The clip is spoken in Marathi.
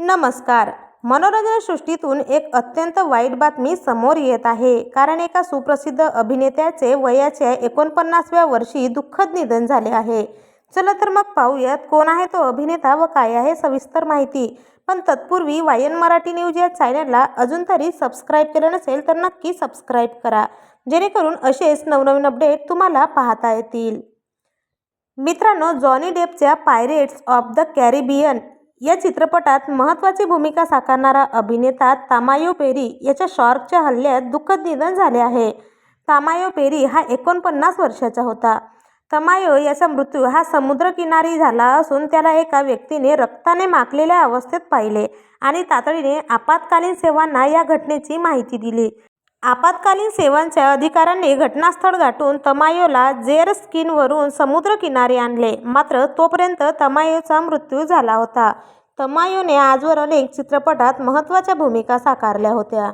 नमस्कार. मनोरंजन सृष्टीतून एक अत्यंत वाईट बातमी समोर येत आहे. कारण एका सुप्रसिद्ध अभिनेत्याचे वयाच्या एकोणपन्नासव्या वर्षी दुःखद निधन झाले आहे. चला तर मग पाहूयात कोण आहे तो अभिनेता व काय आहे सविस्तर माहिती. पण तत्पूर्वी वायन मराठी न्यूज या चॅनलला अजून तरी सबस्क्राईब केलं नसेल तर नक्की सबस्क्राईब करा. जेणेकरून असेच नवनवीन अपडेट तुम्हाला पाहता येतील. मित्रांनो जॉनी डेपच्या पायरेट्स ऑफ द कॅरिबियन या चित्रपटात महत्त्वाची भूमिका साकारणारा अभिनेता तामायो पेरी याच्या शॉर्कच्या हल्ल्यात दुःखद निधन झाले आहे. तामायो पेरी हा एकोणपन्नास वर्षाचा होता. तमायो याचा मृत्यू हा समुद्रकिनारी झाला असून त्याला एका व्यक्तीने रक्ताने माखलेल्या अवस्थेत पाहिले आणि तातडीने आपत्कालीन सेवांना या घटनेची माहिती दिली. आपत्कालीन सेवांच्या अधिकाऱ्यांनी घटनास्थळ गाठून तमायोला जेर स्किनवरून समुद्रकिनारी आणले. मात्र तोपर्यंत तमायोचा मृत्यू झाला होता. तमायोने आजवर अनेक चित्रपटात महत्त्वाच्या भूमिका साकारल्या होत्या.